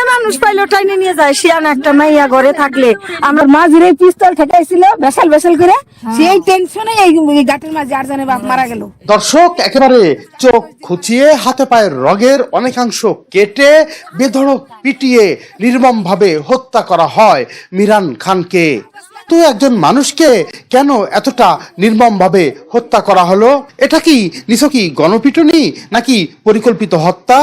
মেয়ে মানুষ পাইলো, টাইনে নিয়ে যায়। শিয়ান একটা মাইয়া ঘরে থাকলে। আমার পিস্তল ঠেকাইছিল বেসাল বেসাল করে, সেই টেনশনে এই গাটের মাঝে আর জানে বাপ মারা গেল। দর্শক, একেবারে চোখ খুঁচিয়ে, হাতে পায়ের রগের অনেকাংশ কেটে, বেধড়ক পিটিয়ে হত্যা করা হয় মিরান খানকে। তো একজন মানুষকে কেন এতটা নির্মমভাবে হত্যা করা হলো? এটা কি নিছকি গণপিটুনি নাকি পরিকল্পিত হত্যা?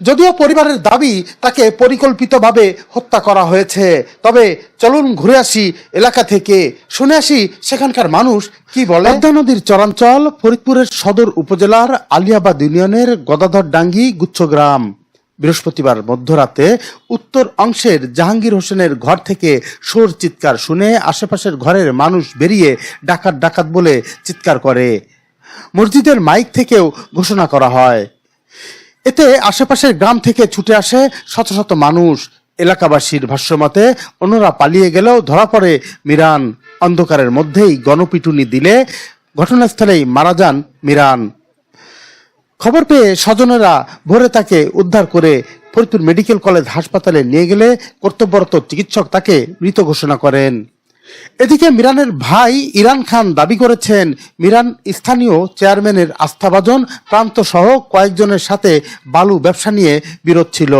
যদিও পরিবারের দাবি তাকে পরিকল্পিতভাবে হত্যা করা হয়েছে, তবে চলুন ঘুরে আসি এলাকা থেকে। শুনে আসি সেখানকার মানুষ কি বলে। পদ্মা নদীর চরাঞ্চল, ফরিদপুরের সদর উপজেলার আলিয়াবাদ ইউনিয়নের গদাধর ডাঙ্গি গুচ্ছগ্রাম বৃহস্পতিবার মধ্যরাতে উত্তর অংশের জাহাঙ্গীর হোসেনের ঘর থেকে সোর চিৎকার শুনে আশেপাশের ঘরের মানুষ বেরিয়ে ডাকাত ডাকাত বলে চিৎকার করে। মসজিদের মাইক থেকেও ঘোষণা করা হয়। এতে আশেপাশের গ্রাম থেকে ছুটে আসে শত শত মানুষ। এলাকাবাসীর ভাষ্যমতে, অন্যরা পালিয়ে গেলেও ধরা পড়ে মিরান। অন্ধকারের মধ্যেই গণপিটুনি দিলে ঘটনাস্থলেই মারা যান মিরান। খবর পেয়ে স্বজনেরা ভোরে তাকে উদ্ধার করে ফরিদপুর মেডিকেল কলেজ হাসপাতালে নিয়ে গেলে কর্তব্যরত চিকিৎসক তাকে মৃত ঘোষণা করেন। এদিকে মিরানের ভাই ইরান খান দাবি করেছেন, মিরান স্থানীয় চেয়ারম্যানের আস্থাভাজন প্রান্ত সহ কয়েকজনের সাথে বালু ব্যবসা নিয়ে বিরোধ ছিল।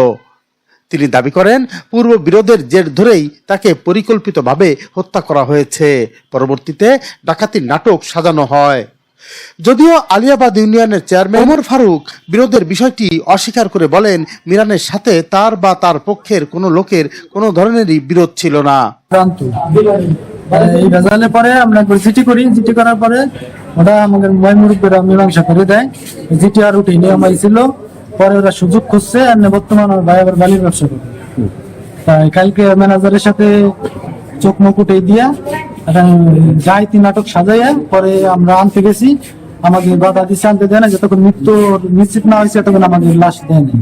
তিনি দাবি করেন, পূর্ব বিরোধের জের ধরেই তাকে পরিকল্পিতভাবে হত্যা করা হয়েছে। পরবর্তীতে ডাকাতির নাটক সাজানো হয়। যদিও আলিয়াবাদ ইউনিয়নের চেয়ারম্যান ওমর ফারুক বিরোধের বিষয়টি অস্বীকার করে বলেন, মিরানের সাথে তার বা তার পক্ষের কোনো লোকের কোনো ধরনেরই বিরোধ ছিল না। এই ভেজালে পরে আমরা একবার চিঠি করি। চিঠি করার পরে ওটা আমাদের ময়মুরুপেরা মীমাংসা করে দেয়। চিঠি আর উঠে নিয়ে আমার ছিল পরে ওরা সুযোগ খুঁজছে, আর বর্তমান ভাই আবার বালির ব্যবসা করে। তাই কালকে ম্যানেজারের সাথে চোখ মুকুটে দিয়া যাইতি নাটক সাজাইয়া পরে আমরা আনতে গেছি। আমাদের বাধা দিচ্ছে আনতে দেয় না যতক্ষণ মৃত্যু নিশ্চিত না হয়েছে ততক্ষণ আমাদের লাশ দেয় না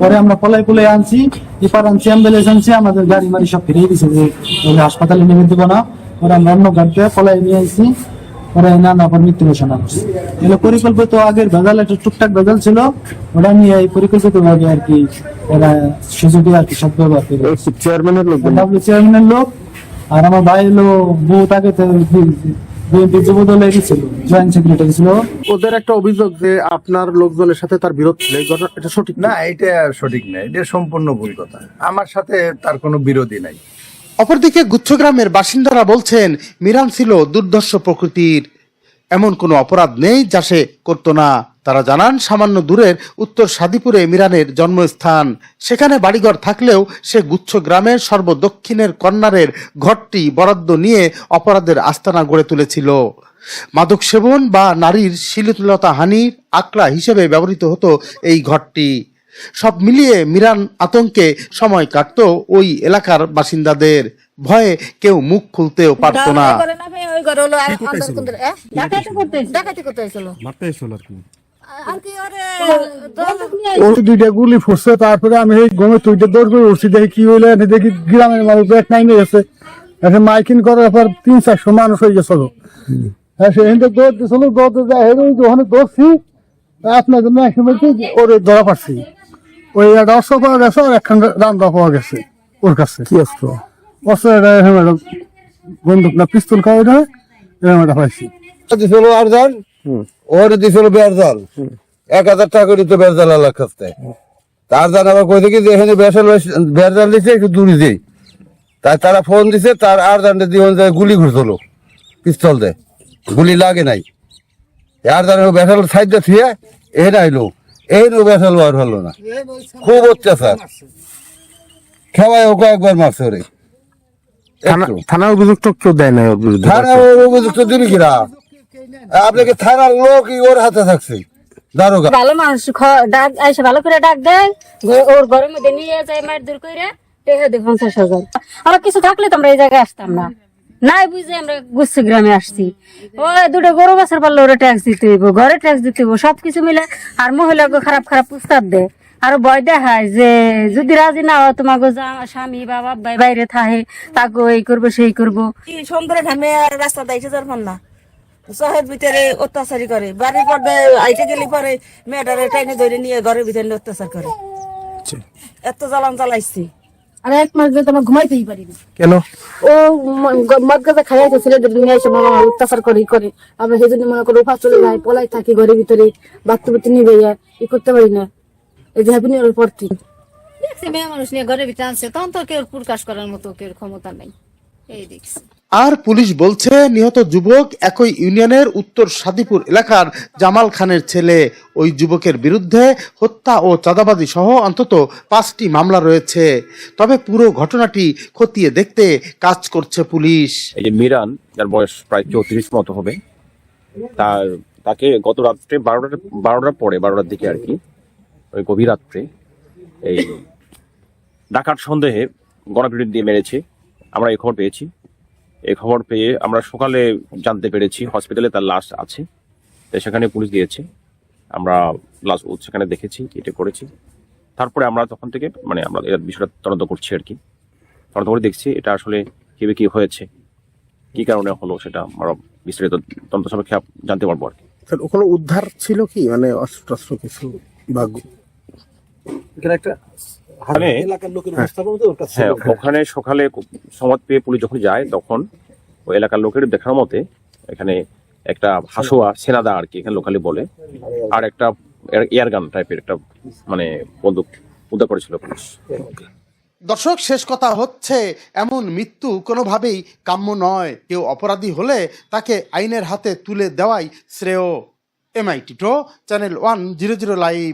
পরে আমরা পলাই পলাই আনছি এবার আনছি অ্যাম্বুলেন্স আনছি আমাদের গাড়ি মারি সব ফিরিয়ে দিছে যে ওই হাসপাতালে নেমে দিব না। পরে আমরা অন্য গাড়িতে পলাই নিয়ে আসছি পরে না না পর মৃত্যু ঘোষণা করছি। এগুলো পরিকল্পিত আগের ভেজাল একটা টুকটাক ভেজাল ছিল ওটা নিয়ে এই পরিকল্পিত ভাবে আর কি এরা সুযোগে আর কি সব ব্যবহার করে চেয়ারম্যানের লোক চেয়ারম্যানের লোক আর আমার ভাই হলো বউ তাকে বিএনপি যুব দলে গেছিল জয়েন্ট সেক্রেটারি ছিল। ওদের একটা অভিযোগ যে আপনার লোকজনের সাথে তার বিরোধ ছিল এটা সঠিক না এটা সঠিক না এটা সম্পূর্ণ ভুল কথা। আমার সাথে তার কোনো বিরোধী নাই। অপরদিকে গুচ্ছগ্রামের বাসিন্দারা বলছেন মিরান ছিল দুর্ধর্ষ প্রকৃতির। এমন কোনো অপরাধ নেই যা সে করতো না। তারা জানান সামান্য দূরের উত্তর সাদিপুরে মিরানের জন্মস্থান। সেখানে বাড়িঘর থাকলেও সে গুচ্ছ গ্রামের সর্বদক্ষিণের কর্নারের ঘরটি বরাদ্দ নিয়ে অপরাধের আস্তানা গড়ে তুলেছিল। মাদক সেবন বা নারীর শিলিলতা হানির আকড়া হিসেবে ব্যবহৃত হতো এই ঘরটি। সব মিলিয়ে মিরান আতঙ্কে সময় কাটত ওই এলাকার বাসিন্দাদের। ভয়ে কেউ মুখ খুলতেও পারত না। আর আর আর দুইটা গুলি ফুটছে তারপরে আমি এই গমে তুইটা দৌড় করে উঠছি দেখি কি হইল দেখি গ্রামের মানুষ ব্যাট নাইমে গেছে। এখন মাইকিং করার পর তিন চারশো মানুষ হয়ে গেছিল। হ্যাঁ দৌড় দৌড় ওখানে দৌড়ছি। আপনার জন্য এক সময় ওরে ধরা পারছি ওই একটা অস্ত্র পাওয়া গেছে আর একখান রান্না পাওয়া গেছে ওর কাছে। কি অস্ত্র? অস্ত্র এটা এরকম একটা বন্দুক না পিস্তল খাওয়া যায় এরকম একটা পাইছি। দিছিল আরজাল ওর দিছিল বেরজাল এক হাজার টাকা করে তো বেরজাল আলার কাছে। তার জান আবার কই দেখি যে এখানে বেরজাল বেরজাল দিছে একটু দূরে দিই তাই তারা ফোন দিছে তার আর জানতে দিয়ে যায় গুলি ঘুরছিল। পিস্তল দে গুলি লাগে নাই। আর জানে বেসাল সাইড থিয়ে এখানে আইলো। এই নো বেসাল বার হলো না। খুব অত্যাচার। খেওয়ায় ও কয়েকবার মারছে ওরে। থানার অভিযোগ তো কেউ দেয় না ওর বিরুদ্ধে? থানা ওর অভিযুক্ত দিবি কিনা আপনাকে থানার লোকই ওর হাতে থাকছে। দারোগা। ভালো মানুষ ডাক আইসে ভালো করে ডাক দেয় ওর ঘরের মধ্যে নিয়ে যায় মার দূর করে টেহে দেয় পঞ্চাশ হাজার। আর কিছু থাকলে তো আমরা এই জায়গায় আসতাম না। নাই বুঝে আমরা গুচ্ছ গ্রামে আসছি। ও দুটো গরু বাছার পারলে ওরা ট্যাক্স দিতে হইব ঘরে ট্যাক্স দিতে হইব সবকিছু মিলে আর মহিলাকে খারাপ খারাপ প্রস্তাব দেয় আর ভয় দেখায় যে যদি রাজি না হয় তোমাকে স্বামী বা বাবাই বাইরে থাকে তাকে এই করব সেই করব। সুন্দর ঘামে আর রাস্তা দাইছে যার না। শহরের ভিতরে অত্যাচারী করে বাড়ির পর্দে আইতে গেলে পরে মেয়েটারে টাইনে ধরে নিয়ে ঘরের ভিতরে অত্যাচার করে। এত জ্বালান জ্বালাইছি। আর এক মাস ধরে তো আমরা ঘুমাইতেই পারি না। কেন? ও মদ গাঁজা খাইয়াছে ছেলেদের দুনিয়া এসে মামা অত্যাচার করে ই করে। আমরা সেই জন্য মনে করো উপাস চলে যাই পলাই থাকি ঘরের ভিতরে বাচ্চা বাচ্চা নিয়ে যাইয়া ই করতে পারি না। এই যে হ্যাপি নিউ পর থেকে। দেখছি মেয়ে মানুষ নিয়ে ঘরের ভিতরে আনছে তখন তো কেউ প্রকাশ করার মতো কেউ ক্ষমতা নেই। এই দেখছি। আর পুলিশ বলছে, নিহত যুবক একই ইউনিয়নের উত্তর সাদিপুর এলাকার জামাল খানের ছেলে। ওই যুবকের বিরুদ্ধে হত্যা ও চাঁদাবাজি সহ অন্তত পাঁচটি মামলা রয়েছে। তবে পুরো ঘটনাটি খতিয়ে দেখতে কাজ করছে পুলিশ। এই যে মিরান, যার বয়স প্রায় চৌত্রিশ মতো হবে, তার, তাকে গত রাত্রে বারোটার বারোটার পরে, বারোটার দিকে আর কি, ওই গভীর রাত্রে এই ডাকাত সন্দেহে গণপিটুন দিয়ে মেরেছে। আমরা এই খবর পেয়েছি। এই খবর পেয়ে আমরা সকালে জানতে পেরেছি হসপিটালে তার লাশ আছে। সেখানে পুলিশ দিয়েছে। আমরা লাশ সেখানে দেখেছি এটা করেছি। তারপরে আমরা তখন থেকে মানে আমরা এর বিষয়টা তদন্ত করছি আর কি। তদন্ত করে দেখছি এটা আসলে কীভাবে কি হয়েছে কি কারণে হলো সেটা আমরা বিস্তারিত তদন্ত সাপেক্ষে জানতে পারব আর কি। স্যার ওখানে উদ্ধার ছিল কি? মানে অস্ত্র টস্ত্র কিছু বা গু- ওখানে হ্যাঁ। ওখানে সকালে সংবাদ পেয়ে পুলিশ যখন যায় তখন ওই এলাকার লোকের দেখার মতে এখানে একটা হাসোয়া সেনাদা আর কি এখানে লোকালি বলে আর একটা এয়ার গান টাইপের একটা মানে বন্দুক উদ্ধার করেছিল পুলিশ। দর্শক শেষ কথা হচ্ছে এমন মৃত্যু কোনোভাবেই কাম্য নয়। কেউ অপরাধী হলে তাকে আইনের হাতে তুলে দেওয়াই শ্রেয়। MI Tito channel one zero zero live